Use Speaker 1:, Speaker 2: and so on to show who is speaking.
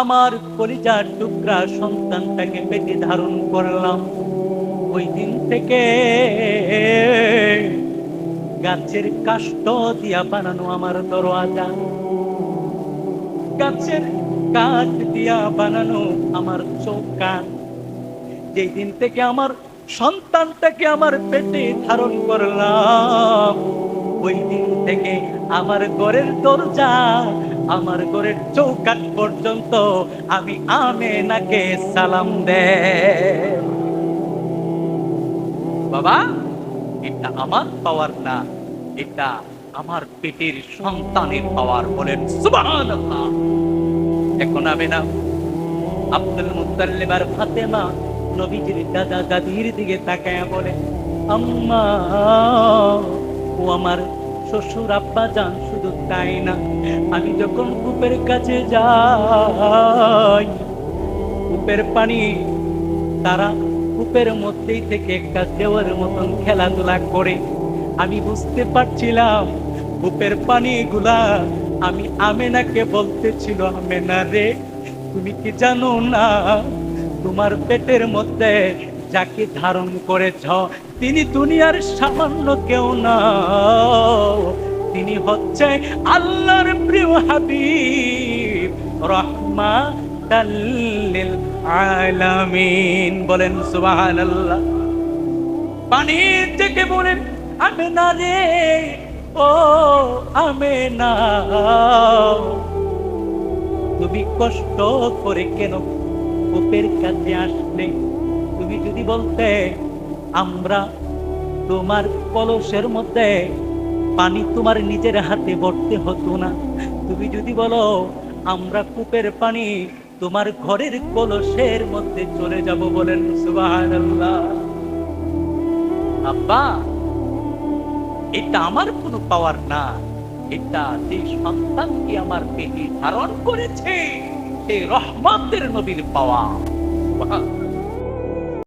Speaker 1: আমার কলিজার টুকরা সন্তানটাকে পেটে ধারণ করলাম। ওই দিন থেকে গাছের কাষ্ট দিয়া বানানো আমার দরওয়াজা। গাছের কাঠ দিয়া বানানো আমার চৌকান যেই দিন থেকে আমার সন্তানটাকে আমার পেটে ধারণ করলাম ওই দিন থেকে আমার ঘরের দরজা, আমার ঘরের চৌকাট পর্যন্ত আমি আমেনাকে সালাম দে বাবা, এটা আমার পাওয়ার না, এটা আমার পেটের সন্তানের পাওয়ার বলেন এখন আমি না আব্দুল মুত্তালিব আর ফাতেমা নবীজির দাদা দাদির দিকে তাকায় বলে, আম্মা ও আমার শ্বশুর, আব্বা যান, শুধু তাই না। আমি যখন কূপের কাছে যাই, কূপের পানি, তারা কূপের মধ্যেই থেকে একটা দেওয়ার মতন খেলাধুলা করে। আমি বুঝতে পারছিলাম, কূপের পানিগুলা আমি আমেনাকে বলতেছিল, আমেনা রে, তুমি কি জানো না, তোমার পেটের মধ্যে যাকে ধারণ করেছ, তিনি দুনিয়ার সামান্য কেউ না তিনি হচ্ছে আল্লাহর প্রিয় হাবিব রহমা আলামিন। বলেন সুবহানাল্লাহ। পানির থেকে বলেন আমি না রে, ও আমি না। তুমি কষ্ট করে কেন কূপের কাছে আসলে? যদি বলতে আমরা তোমার কলসের মধ্যে পানি তোমার নিজের হাতে ভরতে হতো না, তুমি যদি বলো আমরা কূপের পানি তোমার ঘরের কলসের মধ্যে চলে যাব বলেন আব্বা, এটা আমার কোনো পাওয়ার না, এটা যে সন্তানকে আমার পেটে ধারণ করেছে, সেই রহমতের নবীর পাওয়া